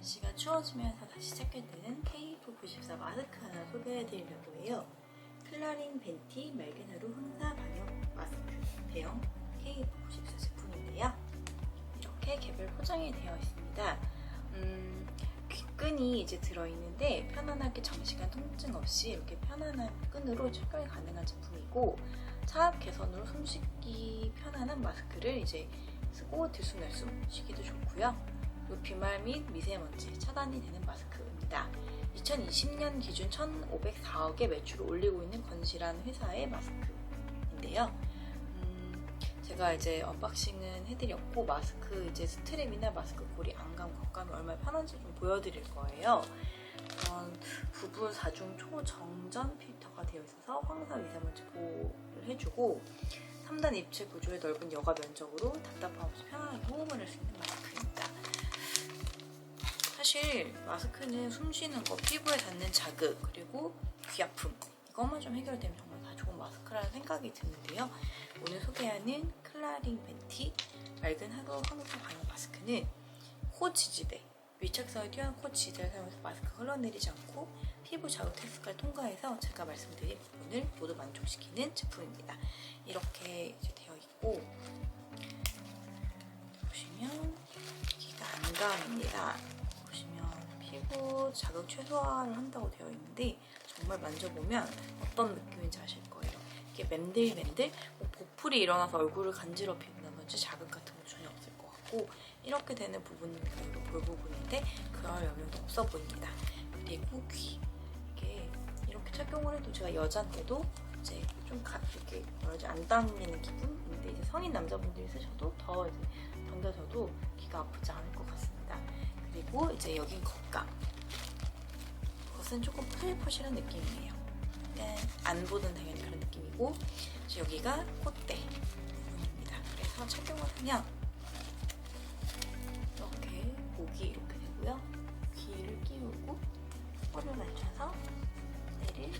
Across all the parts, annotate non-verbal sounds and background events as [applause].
날씨가 추워지면서 다시 찾게 되는 K94 마스크 하나 소개해드리려고 해요. 클라린 벤티 맑은 하루 황사 방역 마스크 대형 K94 제품인데요. 이렇게 개별 포장이 되어 있습니다. 음, 귓끈이 이제 들어있는데 편안하게 장시간 통증 없이 이렇게 편안한 끈으로 착용이 가능한 제품이고 차압 개선으로 숨쉬기 편안한 마스크를 이제 쓰고 들숨날숨 쉬기도 좋고요. 비말 및 미세먼지 차단이 되는 마스크입니다. 2020년 기준 1,504억의 매출을 올리고 있는 건실한 회사의 마스크인데요. 음, 제가 이제 언박싱은 해드렸고 마스크 이제 스트랩이나 마스크 고리 안감 겉감이 얼마나 편한지 좀 보여드릴 거예요. 우선 부분 4중 초정전 필터가 되어 있어서 황사 미세먼지 보호를 해주고 3단 입체 구조의 넓은 여가 면적으로 답답함 없이 편안하게 호흡을 할 수 있는. 사실 마스크는 숨 쉬는 거, 피부에 닿는 자극, 그리고 귀 아픔 이것만 좀 해결되면 정말 다 좋은 마스크라는 생각이 드는데요. 오늘 소개하는 클라링 벤티 맑은 하루 황사 방역 마스크는 코 지지대, 밀착성이 뛰어난 코 지지대를 사용해서 마스크가 흘러내리지 않고 피부 자극 테스트를 통과해서 제가 말씀드린 부분을 모두 만족시키는 제품입니다. 이렇게 되어 있고 보시면 여기가 안 감입니다. 피부 자극 최소화를 한다고 되어 있는데 정말 만져보면 어떤 느낌인지 아실 거예요. 이게 맨들맨들 뭐 보풀이 일어나서 얼굴을 간지럽힌다든지 자극 같은 거 전혀 없을 것 같고 이렇게 되는 부분은 별로 볼 부분인데 그럴 영향도 없어 보입니다. 그리고 귀 이게 이렇게 착용을 해도 제가 여자인데도 이제 좀 가, 이렇게 뭐라지 안 당기는 기분인데 이제 성인 남자분들이 쓰셔도 더 이제 당겨져도 귀가 아프지 않을 것 같습니다. 그리고 이제 여긴 겉감. 겉은 조금 푸실푸실한 느낌이에요. 약간 안 보던 당연히 그런 느낌이고 여기가 콧대 부분입니다. 그래서 착용을 하면 이렇게 목이 이렇게 되고요. 귀를 끼우고 코를 맞춰서 내를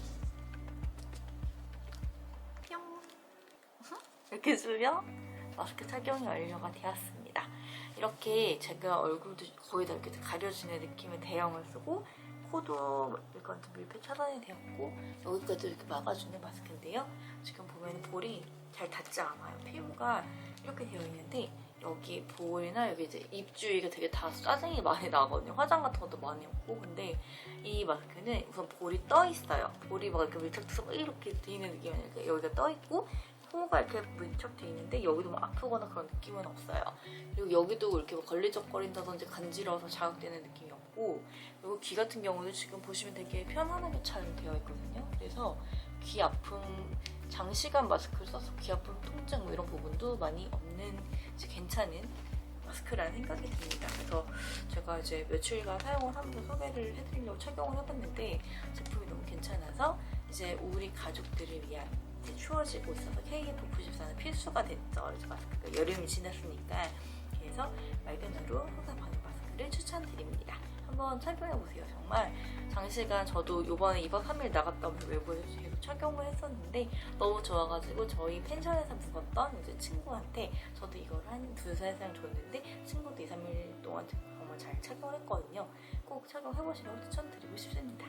뿅 [laughs] 이렇게 주면 마스크 착용이 완료가 되었습니다. 이렇게 제가 얼굴도 거의 다 이렇게 가려지는 느낌의 대형을 쓰고 코도 일단 밀폐 차단이 되었고 여기까지 이렇게 막아주는 마스크인데요. 지금 보면 볼이 잘 닿지 않아요. 피부가 이렇게 되어 있는데 여기 볼이나 여기 이제 입 주위가 되게 다 짜증이 많이 나거든요. 화장 같은 것도 많이 없고 근데 이 마스크는 우선 볼이 떠 있어요. 볼이 막 이렇게 밀착돼서 이렇게 돼 있는 느낌이 아니라 여기가 떠 있고 코가 이렇게 밀착돼 있는데 여기도 막 아프거나 그런 느낌은 없어요. 그리고 여기도 이렇게 막 걸리적거린다든지 간지러워서 자극되는 느낌이 없고 그리고 귀 같은 경우도 지금 보시면 되게 편안하게 촬영되어 있거든요. 그래서 귀 아픔 장시간 마스크를 써서 귀 아픔 통증 뭐 이런 부분도 많이 없는 이제 괜찮은 마스크라는 생각이 듭니다. 그래서 제가 이제 며칠간 사용을 하면서 소개를 해드리려고 착용을 해봤는데 제품이 너무 괜찮아서 이제 우리 가족들을 위한 이제 추워지고 있어서 KF94는 필수가 됐죠. 이제 마스크가 여름이 지났으니까 그래서 하루 항상 방역 마스크를 추천드립니다. 한번 착용해 보세요. 정말 장시간 저도 이번에 2박 3일 나갔다 오면서 외부에서 계속 착용을 했었는데 너무 좋아가지고 저희 펜션에서 묵었던 이제 친구한테 저도 이걸 한 두세 장 줬는데 친구도 2, 3일 동안 정말 잘 착용을 했거든요. 꼭 착용해 보시라고 추천드리고 싶습니다.